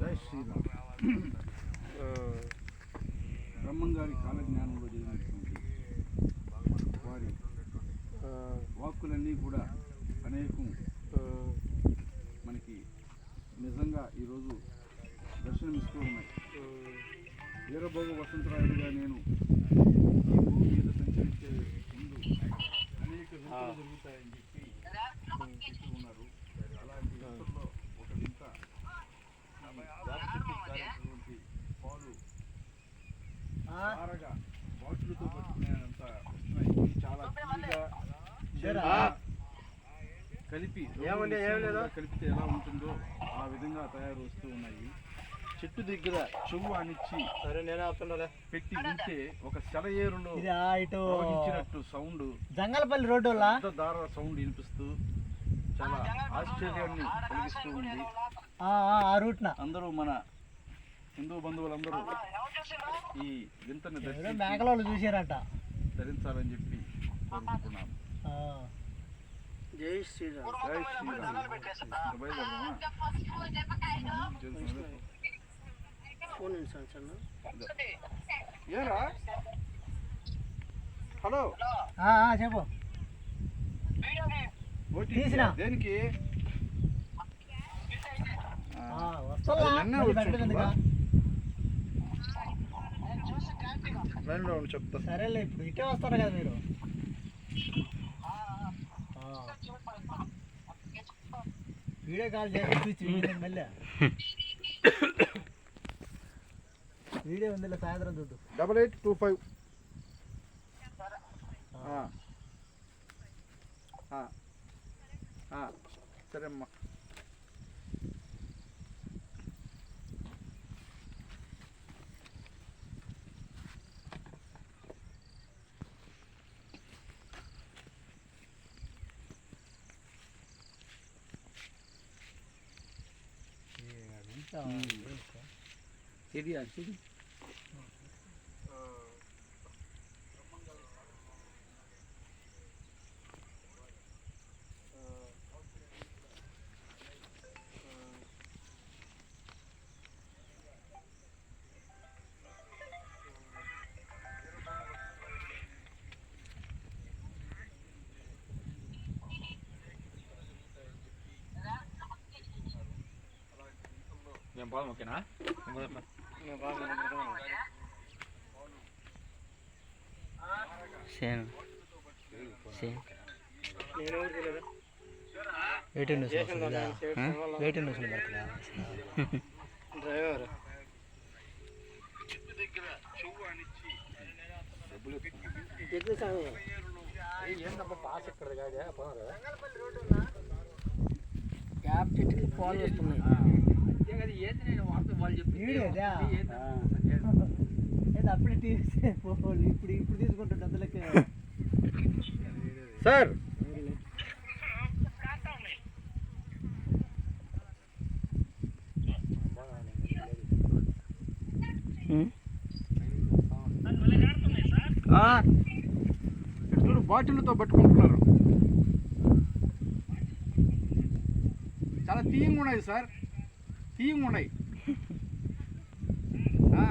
జై శ్రీరామ్ బ్రహ్మంగారి కాలజ్ఞానంలో జరిగినటువంటి వారి వాక్కులన్నీ కూడా అనేకం మనకి నిజంగా ఈరోజు దర్శనమిస్తూ ఉన్నాయి. వీరభోగ వసంతరాయుడుగా నేను ఈ భూమి మీద సంచరించే ముందు అనేక వింతలు జరుగుతాయని చెప్పి చెప్తూ ఉన్నారు అలాంటి వింతల్లో ఒక వింత ఈ జాతికి కారినటువంటి పాలు బాటిల్తో పట్టుకునేంత చాలా కలిపి ఏమండి, ఏం లేదు. కలిపితే ఎలా ఉంటుందో ఆ విధంగా తయారు వస్తూ ఉన్నాయి. చెట్టు దగ్గర చెవు అనిచ్చి సరే నేనే పెట్టి వింటే ఒక సెలయేరులో ప్రవహించినట్టు సౌండ్ జంగలపల్లి రోడ్డు దార సౌండ్ వినిపిస్తూ చాలా ఆశ్చర్యాన్ని కలిగిస్తూ ఉంది. ఆ, ఆ, ఆ రూట్న? అందరూ మన హిందూ బంధువులందరూ ఈ వింతని మేకలోళ్ళు చూసారట ధరించాలని చెప్పి కోరుకుంటున్నాను ఆ. జై శ్రీరామ్. జై శ్రీరామ్? ఫోన్ ఏరా? హలో? ఆ, ఆ, చెప్పు. తీసినా. దేనికి? ఆ, లైన్లో ఉండు చెప్తా సరేలే ఇప్పుడు ఇటే వస్తారు కదా మీరు. వీడియో కాల్ చేసి మళ్ళీ. వీడియో ఉందిలే సాయంత్రం చూద్దు. Double eight two five. సరే అమ్మా ఇది అది నేను బాగా ఓకేనా? సేమ్. సేమ్. నేను ఎవరు తెలియదు ఎయిటీన్ న్యూస్ చేసిన దాన్ని చేయడం వల్ల ఎయిటీన్ న్యూస్ పడుతుందా డ్రైవర్. ఎత్తు స్వామి క్యాబ్ చెట్టుకి పాలు వస్తున్నాయి. అప్పుడే. ఇప్పుడు ఇప్పుడు తీసుకుంటుంటే అంత లెక్క సార్ చూడు బాటిల్తో పట్టుకుంటున్నారు. చాలా తీయంగా ఉన్నాయి సార్. తీయంగా ఉన్నాయి ఆ,